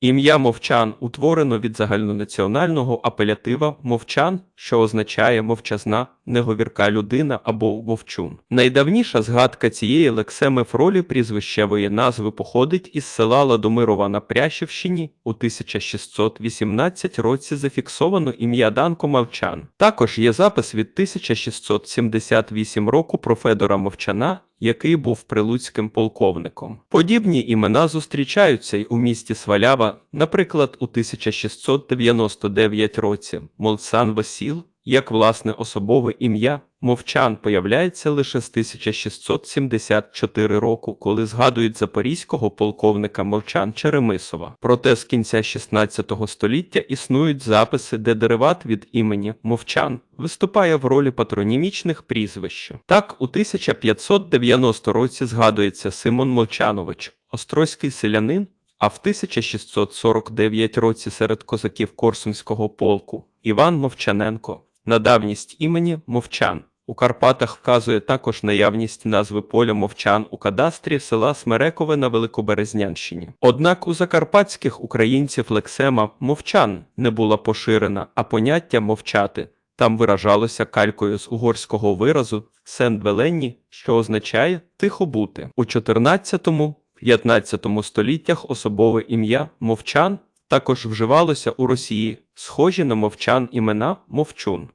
Ім'я мовчан утворено від загальнонаціонального апелятива мовчан, що означає мовчазна, неговірка людина або вовчун. Найдавніша згадка цієї лексеми в ролі прізвищевої назви походить із села Ладомирова на Прящівщині. У 1618 році зафіксовано ім'я Данко Мовчан. Також є запис від 1678 року про Федора Мовчана, який був прилуцьким полковником. Подібні імена зустрічаються й у місті Свалява, наприклад, у 1699 році Молсан Васіл, як власне особове ім'я, мовчан появляється лише з 1674 року, коли згадують запорізького полковника Мовчан Черемисова. Проте з кінця 16 століття існують записи, де дериват від імені Мовчан виступає в ролі патронімічних прізвищ. Так, у 1590 році згадується Симон Мовчанович, острозький селянин, а в 1649 році серед козаків Корсунського полку Іван Мовчаненко на давність імені Мовчан. У Карпатах вказує також наявність назви поля Мовчан у кадастрі села Смерекове на Великоберезнянщині. Однак у закарпатських українців лексема мовчан не була поширена, а поняття мовчати там виражалося калькою з угорського виразу сендвеленні, що означає тихо бути. У 14-15 століттях особове ім'я мовчан також вживалося у Росії, схожі на мовчан імена мовчун.